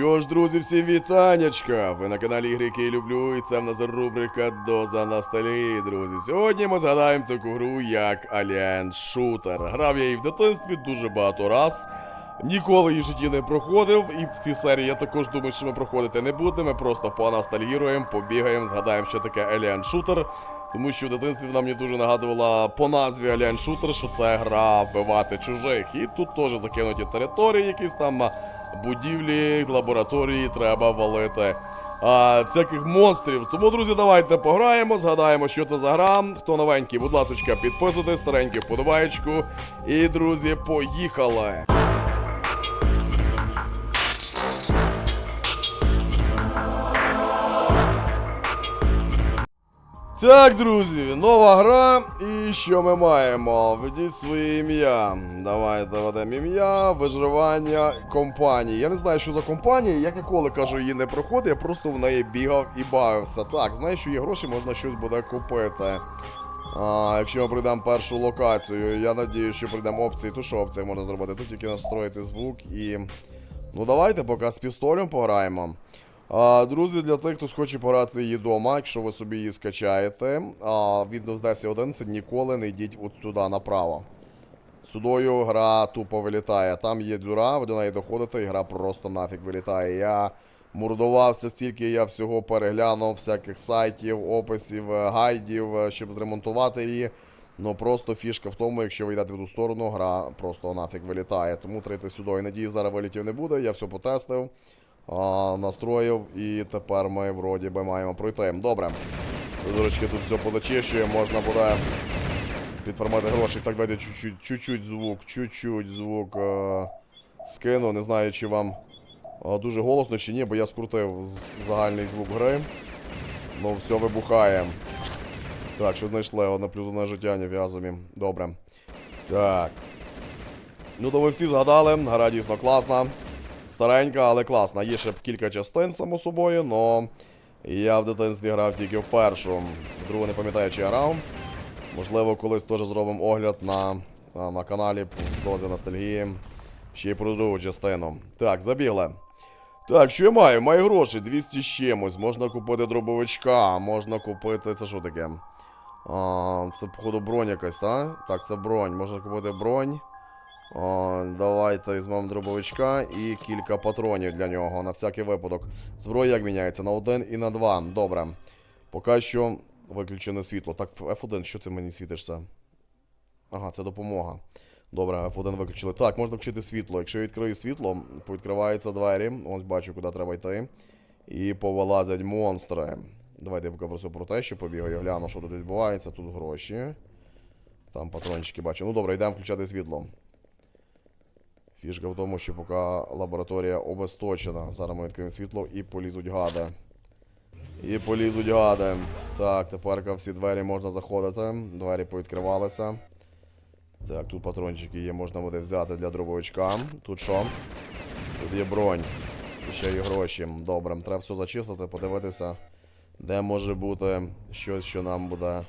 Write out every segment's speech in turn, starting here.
Що ж, друзі, всім вітанечка! Ви на каналі Ігри, які люблю, і це в нас рубрика Доза ностальгії, друзі. Сьогодні ми згадаємо таку гру, як Alien Shooter. Грав я її в дитинстві дуже багато раз. Ніколи її в житті не проходив, і в цій серії я також думаю, що ми проходити не будемо. Ми просто поностальгіруємо, побігаємо, згадаємо, що таке Alien Shooter. Тому що в дитинстві вона мені дуже нагадувала по назві Alien Shooter, що це гра вбивати чужих. І тут теж закинуті території, якісь там будівлі, лабораторії треба валити. А, всяких монстрів. Тому, друзі, давайте пограємо, згадаємо, що це за гра. Хто новенький, будь ласка, підписуйтесь, старенький вподобаєчку. І, друзі, поїхали! Так, друзі, нова гра. І що ми маємо? Ведіть своє ім'я. Давайте ведемо ім'я, виживання компанії. Я не знаю, що за компанія, я ніколи кажу, її не проходив, я просто в неї бігав і бавився. Так, знаю, що є гроші, можна щось буде купити. А, якщо ми прийдемо першу локацію, я надію, що прийдемо опції, то що опції можна зробити? Тут тільки настроїти звук і. Ну давайте поки з пістолем пограємо. А, друзі, для тих, хто хоче пограти її вдома, якщо ви собі її скачаєте, а, Windows 10 11 ніколи не йдіть от туди направо. Сюдою гра тупо вилітає. Там є дюра, ви до неї доходите, і гра просто нафіг вилітає. Я мурдувався стільки, я всього переглянув, всяких сайтів, описів, е, гайдів, е, щоб зремонтувати її. Ну просто фішка в тому, якщо ви йдете в ту сторону, гра просто нафіг вилітає. Тому трити сюди. Надії, зараз вилітів не буде, я все потестив, а, настроїв, і тепер ми вроді би маємо пройти. Добре. Дурочки, тут все подочищуємо, можна буде підформати гроші. Так, давайте чуть-чуть, чуть-чуть звук, чуть-чуть звук е- скину. Не знаю, чи вам е, дуже голосно чи ні, бо я скрутив загальний звук гри. Ну, все вибухає. Так, що знайшли? Одне плюс одне життя, не в'язані. Добре. Так. Ну, то ви всі згадали, гра дійсно класна. Старенька, але класна. Є ще кілька частин, само собою, но я в дитинстві грав тільки в першу. Другу не пам'ятаю, чи я грав. Можливо, колись теж зробимо огляд на, на, на каналі Дози ностальгії. Ще й про другу частину. Так, забігли. Так, що я маю? Маю гроші, 200 з чимось. Можна купити дробовичка, можна купити. Це що таке? А, це, походу, бронь якась, так? Так, це бронь. Можна купити бронь. О, давайте візьмемо дробовичка і кілька патронів для нього на всякий випадок. Зброя як міняється? На один і на два. Добре. Поки що виключене світло. Так, F1, що ти мені світишся? Ага, це допомога. Добре, F1 виключили. Так, можна включити світло. Якщо я відкрию світло, повідкриваються двері. Ось бачу, куди треба йти. І повилазять монстри. Давайте я поки просто про те, що побігаю, гляну, що тут відбувається. Тут гроші. Там патрончики бачу. Ну добре, йдемо включати світло. Фішка в тому, що поки лабораторія обесточена. Зараз ми відкриємо світло і полізуть гади. І полізуть гади. Так, тепер всі двері можна заходити. Двері повідкривалися. Так, тут патрончики є, можна буде взяти для дробовичка. Тут що? Тут є бронь. І ще є гроші. Добре, треба все зачистити, подивитися, де може бути щось, що нам буде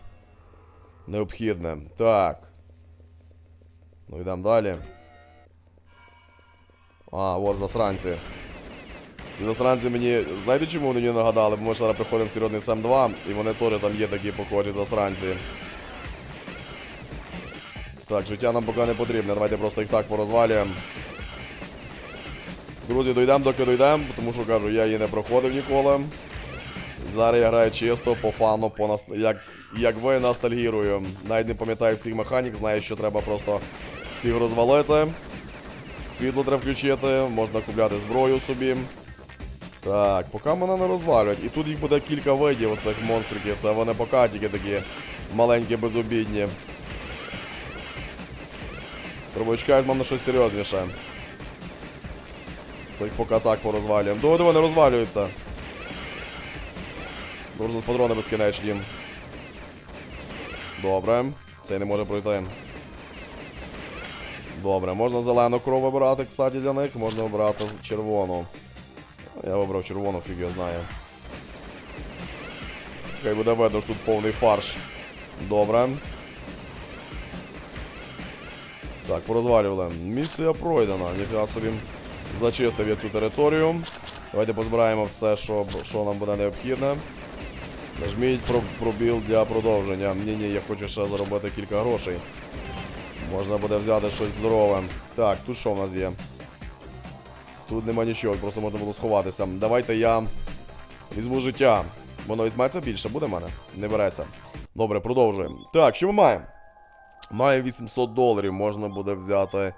необхідне. Так. Ну йдемо далі. А, от засранці. Ці засранці мені. Знаєте, чому вони мені нагадали? Бо ми зараз приходимо в серйозний Сем 2, і вони теж там є такі похожі засранці. Так, життя нам поки не потрібне. Давайте просто їх так порозвалюємо. Друзі, дійдемо, доки дійдемо, тому що кажу, я її не проходив ніколи. Зараз я граю чисто по фану, по наст... як, як ви ностальгірую. Навіть не пам'ятаю всіх механік, знаю, що треба просто всіх розвалити. Світло треба включити, можна купляти зброю собі. Так, поки мене не розвалюють. І тут їх буде кілька видів оцих монстриків. Це вони поки такі маленькі, безобідні. Треба чекають нам на щось серйозніше. Це їх поки так порозвалюємо. Доводи вони розвалюються. Тут патрони безкінечні. Добре. Цей не може пройти. Добре, можна зелену кров вибирати, кстати, для них, можна обрати червону. Я вибрав червону, фіг я знаю. Хай буде видно, що тут повний фарш. Добре. Так, порозвалювали. Місія пройдена, ніфіга собі. Зачистив я цю територію. Давайте позбираємо все, що, що нам буде необхідне. Нажміть про пробіл для продовження. Ні, ні, я хочу ще заробити кілька грошей. Можна буде взяти щось здорове. Так, тут що в нас є? Тут нема нічого, просто можна було сховатися. Давайте я візьму життя. Воно візьметься більше, буде в мене? Не береться. Добре, продовжуємо. Так, що ми маємо? Має 800 доларів, можна буде взяти.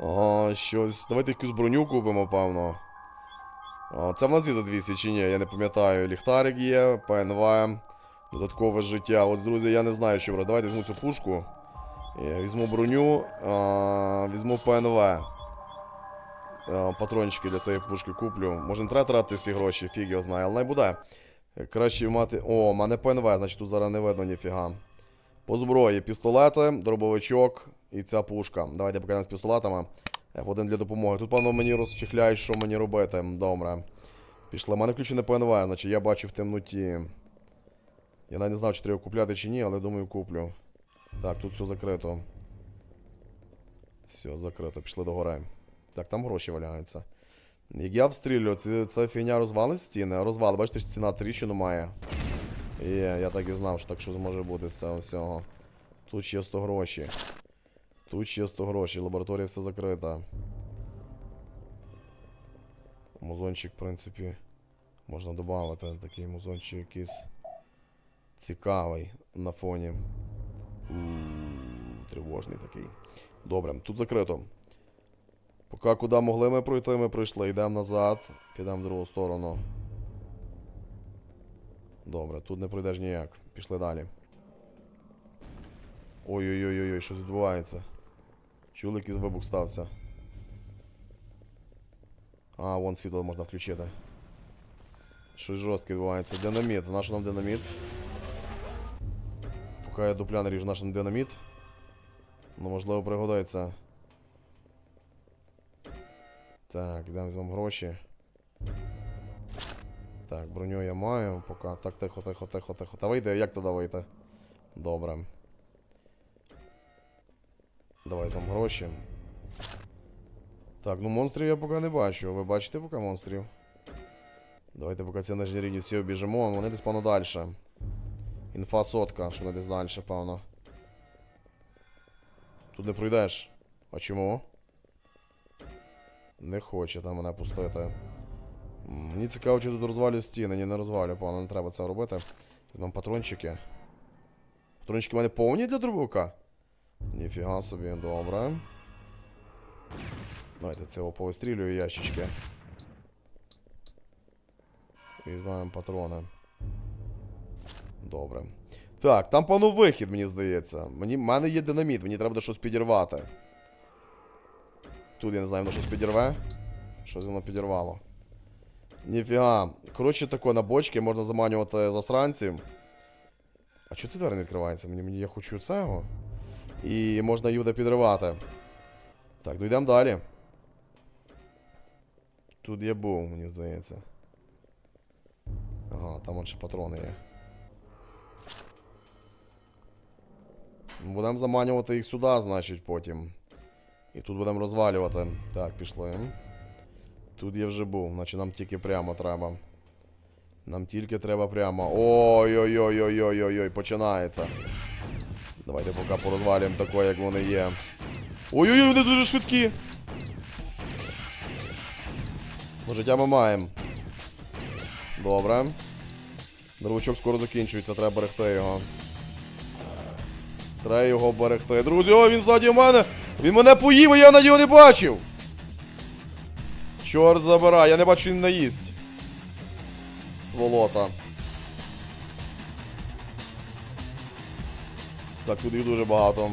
Ага, щось. Давайте якусь броню купимо, певно. А, це в нас є за 200 чи ні, я не пам'ятаю. Ліхтарик є, ПНВ, додаткове життя. Ось, друзі, я не знаю, що брати. Давайте візьму цю пушку. Я візьму броню, а, візьму ПНВ. А, патрончики для цієї пушки куплю. Може не треба тратити ці гроші, фіг його знає, але не буде. Краще мати. О, в мене ПНВ, значить тут зараз не видно ніфіга. По зброї пістолети, дробовичок і ця пушка. Давайте покажемо з пістолетами. F1 для допомоги. Тут, певно, мені розчехляють, що мені робити. Добре. Пішли. У мене включене ПНВ, значить я бачу в темноті. Я навіть не знав, чи треба купляти чи ні, але думаю, куплю. Так, тут все закрито. Все, закрито, пішли до гори. Так, там гроші валяються. Як я встрілю, це, це фігня розвалить стіни, розвал, бачите, ж ціна тріщину має. Є, я так і знав, що так що зможе бути з цього всього. Тут чисто гроші. Тут чисто гроші, лабораторія все закрита. Музончик, в принципі, можна додати. Такий музончик якийсь цікавий на фоні. Тривожний такий. Добре, тут закрито. Поки куди могли ми пройти, ми пройшли. Йдемо назад, підемо в другу сторону. Добре, тут не пройдеш ніяк. Пішли далі. Ой-ой-ой, щось відбувається. Чули, якийсь вибух стався. А, вон світло можна включити. Щось жорстке відбувається. Динаміт. Наш нам динаміт. Я дупля наріжу наш нам динаміт. Ну, можливо, пригодиться. Так, йдемо візьмемо гроші. Так, броню я маю, поки. Так, тихо, тихо, тихо, тихо. Та вийде, як туди вийти? Добре. Давай візьмемо гроші. Так, ну монстрів я поки не бачу. Ви бачите поки монстрів? Давайте поки ці нижні рівні всі обіжимо, вони десь певно далі. Інфа сотка, що вони десь далі, певно. Тут не пройдеш. А чому? Не хоче там мене пустити. Мені цікаво, чи тут розвалю стіни. Ні, не розвалю, певно, не треба це робити. Візьмемо патрончики. Патрончики в мене повні для дробовика? Ніфіга собі, добре. Давайте цього повистрілюю ящички. Візьмемо патрони. Добре. Так, там пану вихід, мені здається. Мені, в мене є динаміт, мені треба щось підірвати. Тут я не знаю, воно щось підірве. Щось воно підірвало. Ніфіга. Коротше, тако, на бочки можна заманювати засранців. А чого ці двері не відкриваються? Мені, мені я хочу цього. І можна їх буде підривати. Так, ну йдемо далі. Тут я був, мені здається. Ага, там ще патрони є. Будемо заманювати їх сюди, значить, потім. І тут будемо розвалювати. Так, пішли. Тут я вже був, значить нам тільки прямо треба. Нам тільки треба прямо. Ой-ой-ой-ой-ой-ой-ой, починається. Давайте поки порозвалюємо тако, як вони є. Ой-ой-ой, вони дуже швидкі. Життя ми маємо. Добре. Дровичок скоро закінчується, треба берегти його. Треба його берегти. Друзі, о, він ззаді мене! Він мене поїв, а я на нього не бачив! Чорт забирай, я не бачу, він наїсть. Сволота. Так, тут їх дуже багато.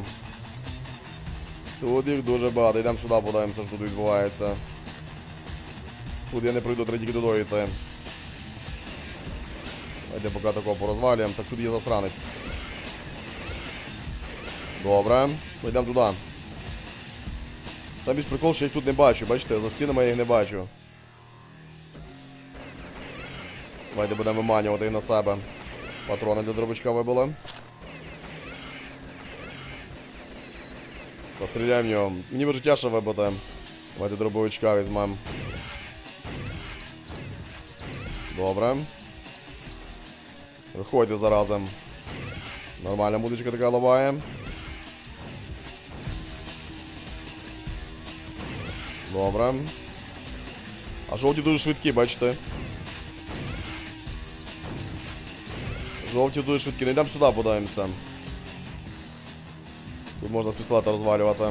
Тут їх дуже багато. Йдемо сюди, подивимося, що тут відбувається. Тут я не прийду, треба тільки туди йти. Поки такого порозвалюємо. Так тут є засранець. Добре, йдемо туди. Сам більш прикол, що я їх тут не бачу, бачите, за стінами я їх не бачу. Давайте будемо виманювати на себе. Патрони для дробочка вибили. Постріляємо в нього. Мені життя ще вибити. Давайте дробовичка візьмемо. Добре. Виходьте заразом. Нормальна музичка така лаває. Добре. А жовті дуже швидкі, бачите? Жовті дуже швидкі. Не йдемо сюди, подаємося. Тут можна з пістолета розвалювати.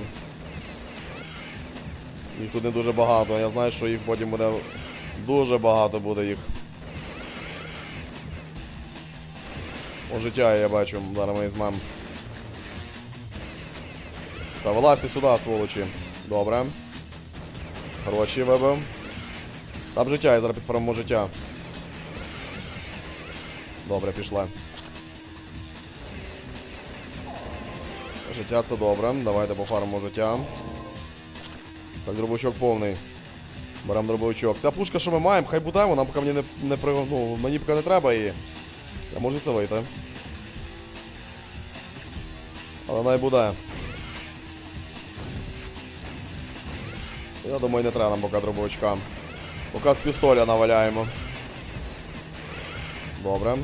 Їх тут не дуже багато. Я знаю, що їх потім буде. Дуже багато буде їх. О, життя я бачу, зараз ми візьмемо. Та вилазьте сюди, сволочі. Добре. Гроші вибив. Там життя, я зараз підформу життя. Добре, пішла. Життя це добре. Давайте пофармимо життя. Так, дробовичок повний. Беремо дробовичок. Ця пушка, що ми маємо, хай буде, вона поки мені не, не ну, мені поки не треба її. Я можу це вийти. Але і буде. Я думаю, не треба нам поки дробовичка. Поки з пістоля наваляємо. Добре.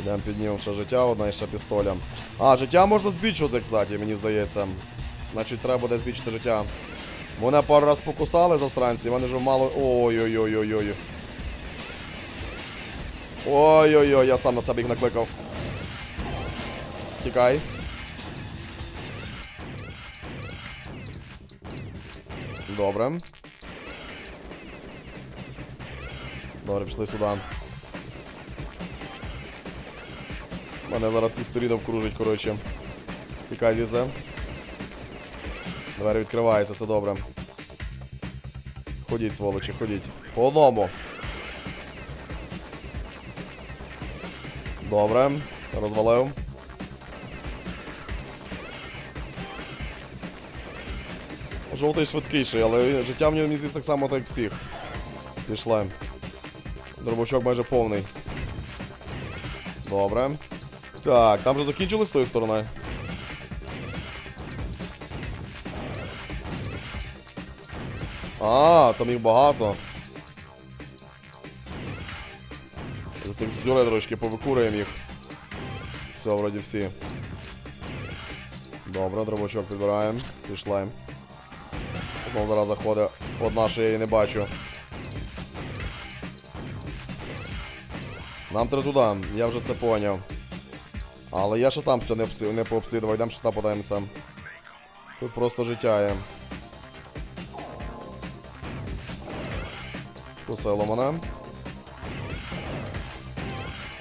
Йдемо піднімемо ще життя, одна і ще пістоля. А, життя можна збільшувати, кстати, мені здається. Значить, треба буде збільшити життя. Мене пару раз покусали засранці, вони вже мало. Ой-ой-ой-ой-ой. Ой-ой-ой, я сам на себе їх накликав. Тікай. Добре. Добре, пішли сюди. Мене зараз всіх сторін обкружить, коротше. Тікай звідси. Двері відкриваються, це добре. Ходіть, сволочі, ходіть. По одному. Добре. Розвалив. Жовтий швидкіший, але життя в нього здається так само, так як всіх. Пішли. Дробовичок майже повний. Добре. Так, там вже закінчили з тої сторони. А, там їх багато. За цих зюре трошки повикураємо їх. Все, вроді всі. Добре, дробочок підбираємо. Пішли. Зараз заходить одна, що я її не бачу. Нам треба туди, я вже це поняв. Але я ще там все не, обслід... не пообслідував, йдемо ще подаємося. Тут просто життя є. Кусило мене.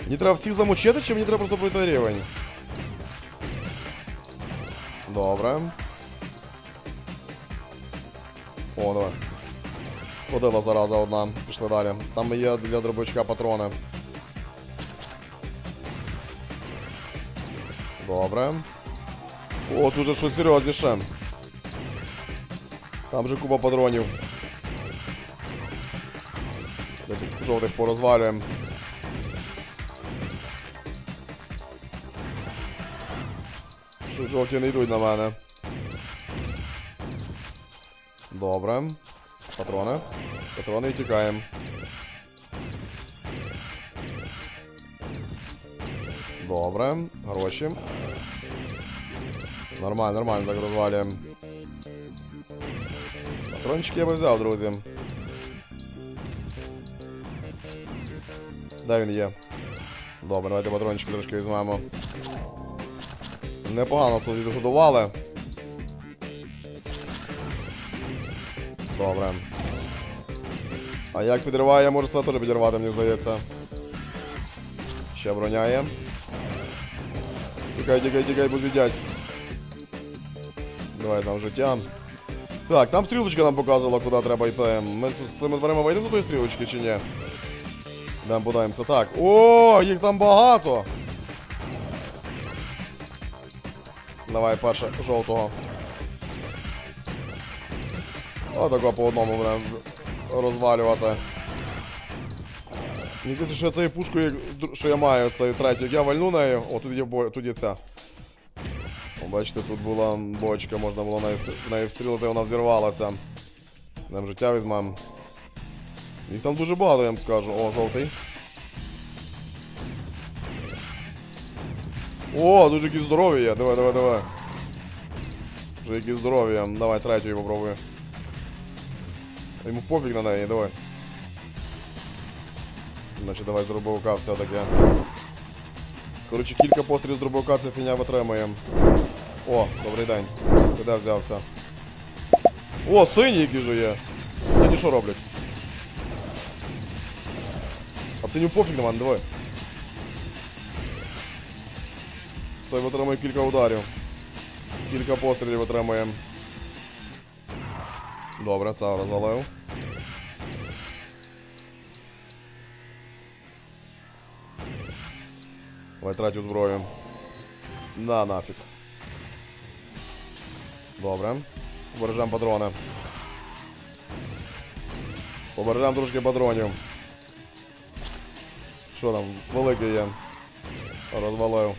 Мені треба всіх замочити, чи мені треба просто пройти рівень? Добре. О, давай. Ходила зараза одна. Пішли далі. Там є для дробовичка патрони. Добре. О, тут вже щось серйозніше. Там же купа патронів. Жовтих порозвалюємо. Що жовті не йдуть на мене. Добре. Патрони. Патрони і тікаємо. Добре. Гроші. Нормально, нормально так розвалюємо. Патрончики я би взяв, друзі. Де він є? Добре, давайте патрончики трошки візьмемо. Непогано тут відгодували. Добре. А як підриває, може себе теж підірвати, мені здається. Ще броняє. Тікай, тікай, тікай, бо з'їдять. Давай там життя. Так, там стрілочка нам показувала, куди треба йти. Ми з цими дверима вийдемо до тої стрілочки чи ні? Йдемо подаємося. Так. О, їх там багато. Давай перше жовтого. Отако по одному будемо розвалювати. Мені здається, що я цією пушкою, що я маю, третю, як я вальну нею. О, тут є тут є ця. О, бачите, тут була бочка, можна було нею, стр- нею встрілити, вона взірвалася. Нам життя візьмемо. Їх там дуже багато, я вам скажу. О, жовтий. О, дуже які здорові є. Давай, давай, давай. Вже які здорові. Давай, третю попробую. Йому пофіг на неї, давай. Значить, давай з дробовика все-таки. Коротше, кілька пострілів з дробовика це фіня витримуємо. О, добрий день. Ти де взявся? О, сині які же є. Сині що роблять? А синю пофіг на мене, давай. Це витримує кілька ударів. Кілька пострілів отримуємо. Добре, це розвалив. Давай третю зброю. На нафіг. Добре. Побережемо патрони. Побережемо трошки патронів. Що там, великий є. Розвалив.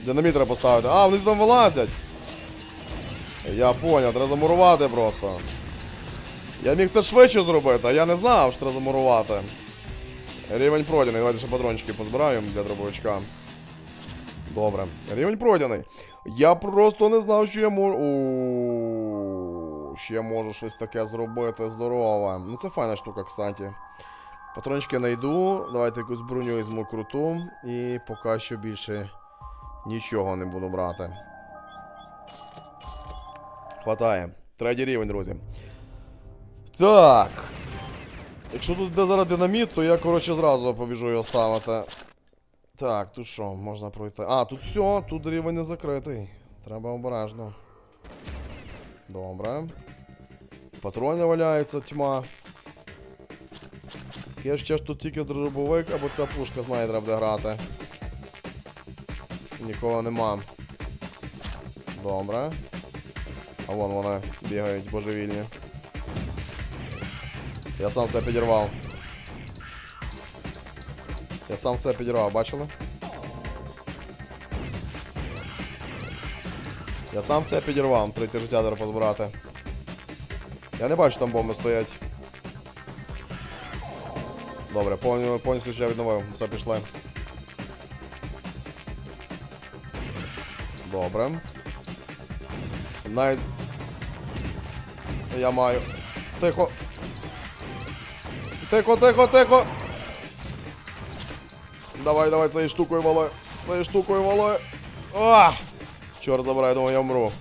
Динаміт треба поставити. А, вони там вилазять. Я поняв, треба замурувати просто. Я міг це швидше зробити, а я не знав, що треба замурувати. Рівень пройдений, давайте ще патрончики позбираємо для дробовичка. Добре. Рівень пройдений. Я просто не знав, що я можу. О, я можу щось таке зробити здорове. Ну це файна штука, кстати. Патрончики знайду. Давайте якусь броню візьму круту. І поки що більше нічого не буду брати. Хватає. Третій рівень, друзі. Так. Якщо тут йде зараз динаміт, то я, коротше, зразу побіжу його ставити. Так, тут що, можна пройти. А, тут все, тут рівень не закритий. Треба обережно. Добре. Патрони валяється, тьма. Я ще ж тут тільки дробовик, або ця пушка знає, треба буде грати. Нікого нема. Добре. А вон вони бігають божевільні. Я сам все підірвав. Я сам все підірвав, бачили? Я сам все підірвав, третє життя треба позбирати. Я не бачу, там бомби стоять. Добре, повністю, життя відновив, все пішли. Добре. Навіть. Я маю. Тихо. Тихо, тихо, тихо. Давай, давай, цією штукою вали. Цією штукою вали. А! Чорт забирай, думаю, я вмру.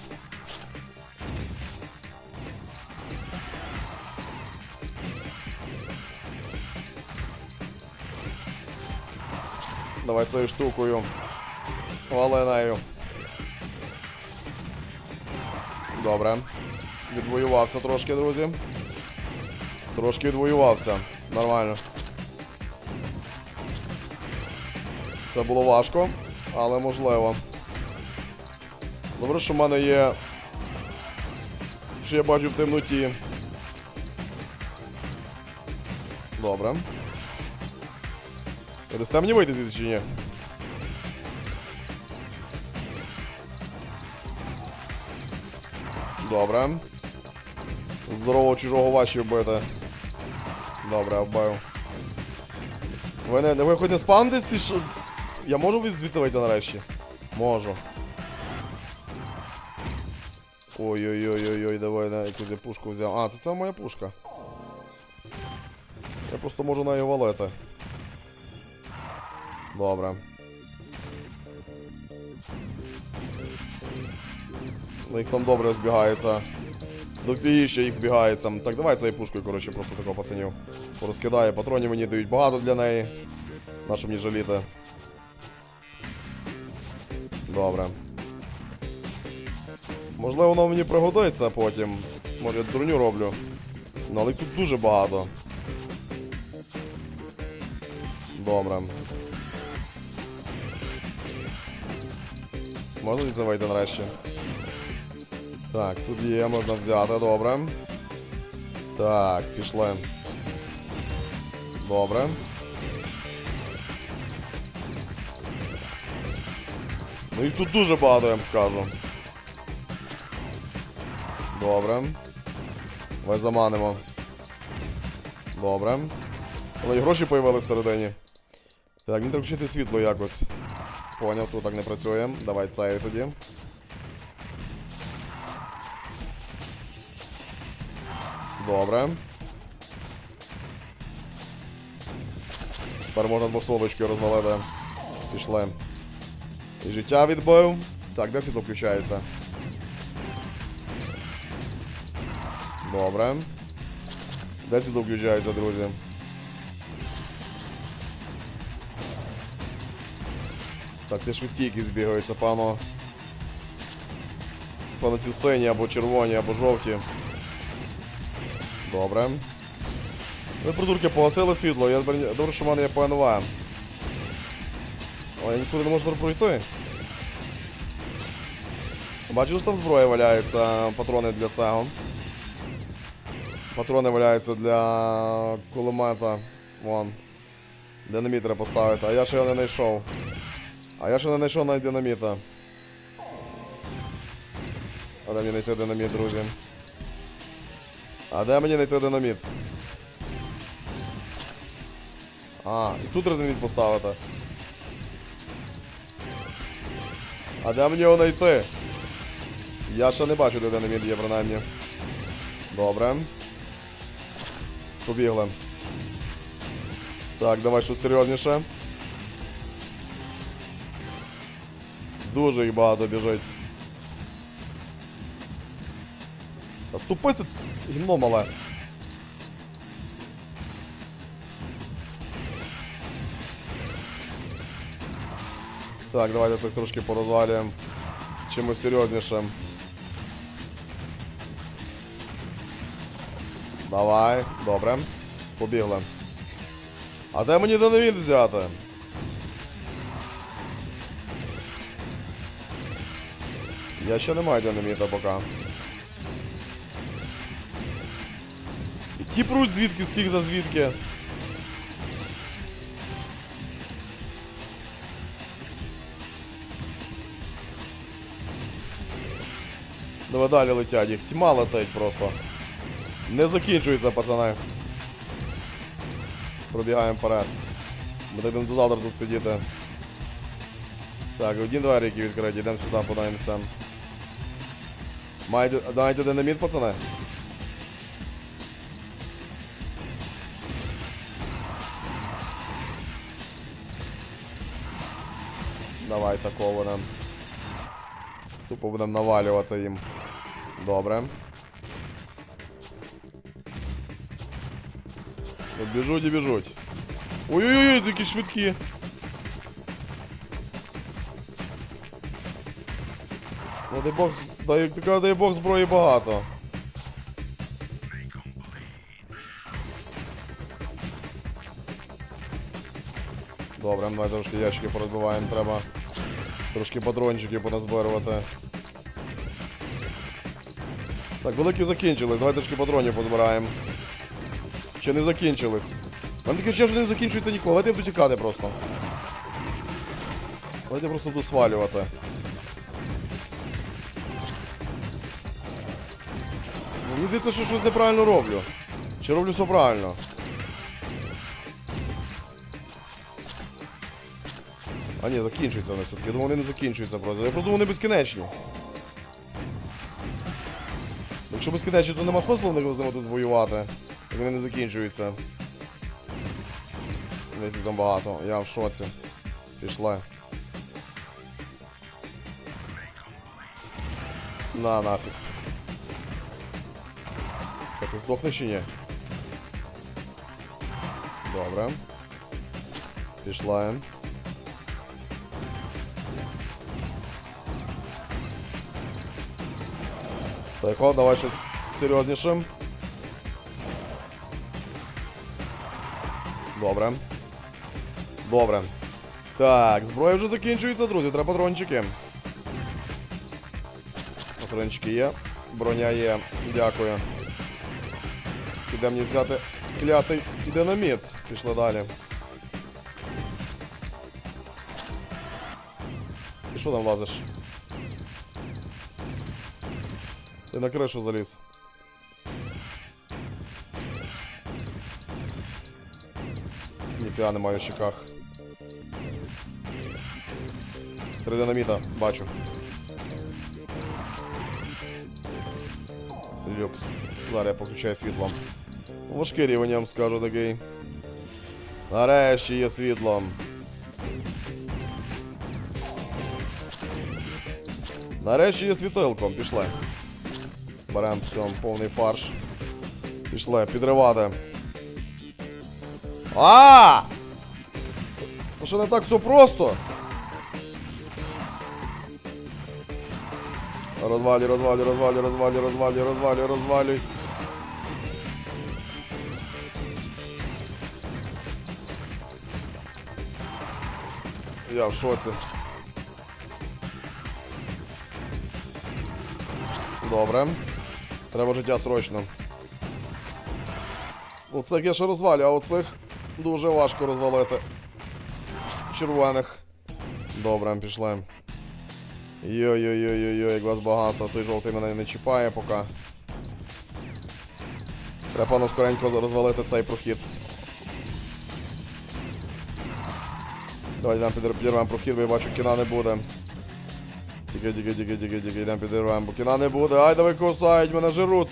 Давай цією штукою. Вали. Добре. Відвоювався трошки, друзі. Трошки відвоювався. Нормально. Це було важко, але можливо. Добре, що в мене є. Що я бачу в темноті. Добре. Дасте мені вийти звідси чи ні? Добре. Здорового чужого ваші вбити. Добре, вбив. Ви не, ви хоч не спавнитесь, чи що? Я можу від- звідси вийти нарешті? Можу. Ой-ой-ой-ой-ой, давай на якусь я пушку взяв. А, це це моя пушка. Я просто можу нею валити. Добре. Ну їх там добре збігається. До фігіще їх збігається. Так, давай цією пушкою, коротше, просто такого пацанів. Порозкидає. Патронів мені дають багато для неї. На що мені жаліти. Добре. Можливо, воно мені пригодиться потім. Може, я дурню роблю. Ну, але їх тут дуже багато. Добре. Можна вийти нарешті? Так, тут є, можна взяти, добре. Так, пішли. Добре. Ну їх тут дуже багато, я вам скажу. Добре. Давай заманимо. Добре. Але й гроші появилися всередині. Так, мені треба включити світло якось. Поняв, тут так не працює. Давай цей тоді. Добре. Тепер можна двостволочки розвалити. Пішли. І життя відбив. Так, де світло включається? Добре. Де світло включається, друзі? Так, це швидкі якісь збігаються, пану. Пану ці сині або червоні, або жовті. Добре. Ви, придурки, погасили світло, я добре, що в мене є ПНВ. Але я нікуди не можу пройти. Бачиш, там зброя валяється, патрони для цього. Патрони валяються для кулемета. Вон. Динаміт треба поставити, а я ще його не знайшов. А я ще не знайшов навіть динаміта. А де мені знайти динаміт, друзі? А де мені знайти динаміт? А, і тут динаміт поставити. А де мені його знайти? Я ще не бачу, де динаміт є, принаймні. Добре. Побігли. Так, давай щось серйозніше. Дуже їх багато біжить. Ступися, гімно мале. Так, давайте цих трошки порозвалюємо. Чимось серйознішим. Давай, добре. Побігли. А де мені динаміт взяти? Я ще не маю динаміта поки. Ті пруть звідки, скільки та звідки. Давай далі летять, їх тьма летить просто. Не закінчується, пацани. Пробігаємо вперед. Ми так до завтра тут сидіти. Так, одні двері, які відкриті, йдемо сюди, подаємося. Маєте, маєте динаміт, пацани? Давай такого нам. Тупо будемо навалювати їм. Добре. От біжуть і біжуть. Ой-ой-ой, такі швидкі. Ну дай Бог, дай, дай Бог зброї багато. Добре, давай трошки ящики порозбиваємо, треба трошки патрончиків поназбирувати. Так, великі закінчились, давай трошки патронів позбираємо. Чи не закінчились? Мене таке відчуття, що не закінчується ніколи. Давайте я тікати просто. Давайте я просто буду свалювати. Ну, Мені здається, що щось неправильно роблю. Чи роблю все правильно? А ні, закінчуються вони все-таки. Я думав, вони не закінчуються просто. Я просто вони безкінечні. Якщо безкінечні, то нема смислу в них з ними тут воювати. І вони не закінчуються. Десь там багато. Я в шоці. Пішла. На нафіг. Та ти здохнеш чи ні? Добре. Пішла. Так, о, давай щось серйозніше. Добре. Добре. Так, зброя вже закінчується, друзі, треба патрончики. Патрончики є. Броня є. Дякую. Піде мені взяти клятий динаміт. Пішли далі. Ти що там лазиш? Я на крышу залез. Ніфіга немає в щеках. Три динаміта, бачу. Люкс. Зараз я поключаю світло. Ну, Важкий рівень, я вам скажу такий. Нарешті є світло. Нарешті є світилком, пішли. Берем все, повний фарш. Пішли, підривати. А! Ну що не так все просто? Розвалюй, розвалюй, розвалюй, розвалюй, розвалюй, розвалюй, розвалюй. Я в шоці. Добре. Треба життя срочно. Оцих я ще розвалю, а оцих дуже важко розвалити. Червоних. Добре, пішли. Йой-йой-йой-йой, як вас багато. Той жовтий мене не чіпає поки. Треба пану скоренько розвалити цей прохід. Давайте підір- підірвемо прохід, бо я бачу, кіна не буде. Тільки, тільки, тільки, тільки, йдемо підірвемо, бо кіна не буде. Ай, давай кусають, мене жируть.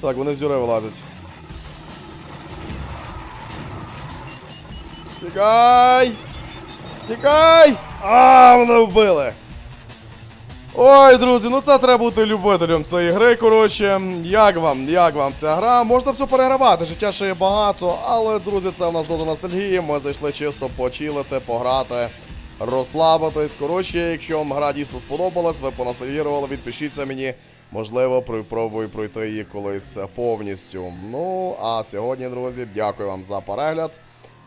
Так, вони з юри вилазять. Тікай! Тікай! А, мене вбили! Ой, друзі, ну це треба бути любителем цієї гри. Коротше, як вам, як вам ця гра? Можна все перегравати, життя ще є багато, але, друзі, це в нас доза ностальгії. Ми зайшли чисто почилити, пограти, розслабитись. Коротше, якщо вам гра дійсно сподобалась, ви поностальгірували, відпишіться мені. Можливо, пробую пройти її колись повністю. Ну, а сьогодні, друзі, дякую вам за перегляд.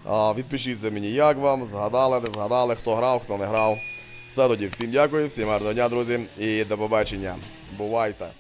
А, відпишіться мені, як вам, згадали, не згадали, хто грав, хто не грав. Все тоді, всім дякую, всім гарного дня, друзі, і до побачення. Бувайте!